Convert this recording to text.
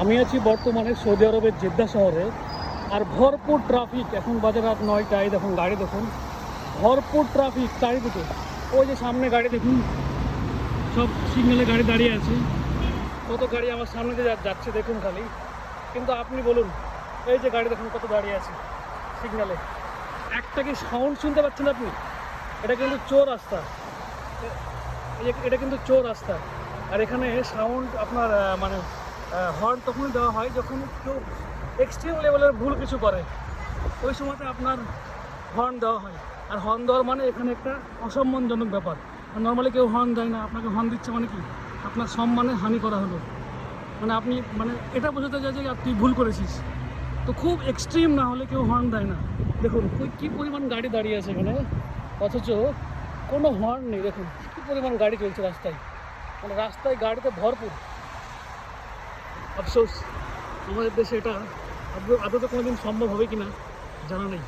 আমি আছি বর্তমানে সৌদি আরবের জেদ্দা শহরে, আর ভরপুর ট্রাফিক এখন বাজে রাত নয়টায়। দেখুন, গাড়ি দেখুন। ভরপুর ট্রাফিক চারিদিকে। ওই যে সামনে গাড়ি দেখুন, সব সিগন্যালে গাড়ি দাঁড়িয়ে আছে। কত গাড়ি আমার সামনে দিয়ে যাচ্ছে দেখুন খালি। কিন্তু আপনি বলুন, এই যে গাড়ি দেখুন কত দাঁড়িয়ে আছে সিগন্যালে একটা কি সাউন্ড শুনতে পাচ্ছেন আপনি? এটা কিন্তু চোর রাস্তা। এটা কিন্তু চোর রাস্তা। আর এখানে সাউন্ড আপনার মানে হর্ন তখনই দেওয়া হয় যখন কেউ এক্সট্রিম লেভেলের ভুল কিছু করে। ওই সময়তে আপনার হর্ন দেওয়া হয়। আর হর্ন দেওয়ার মানে এখানে একটা অসম্মানজনক ব্যাপার। নর্মালি কেউ হর্ন দেয় না, আপনাকে হর্ন দিচ্ছে মানে কি? আপনার সম্মানে হানি করা হলো। মানে আপনি মানে এটা বোঝাতে চাই যে তুই ভুল করেছিস। তো খুব এক্সট্রিম না হলে কেউ হর্ন দেয় না। দেখুন কি পরিমাণ গাড়ি দাঁড়িয়ে আছে এখানে? অথচ কোনো হর্ন নেই। দেখুন, কী পরিমাণ গাড়ি চলছে রাস্তায়। মানে রাস্তায় গাড়িতে ভরপুর। আফসোস আমাদের দেশে এটা আদৌ কোনোদিন সম্ভব হবে কিনা জানা নেই।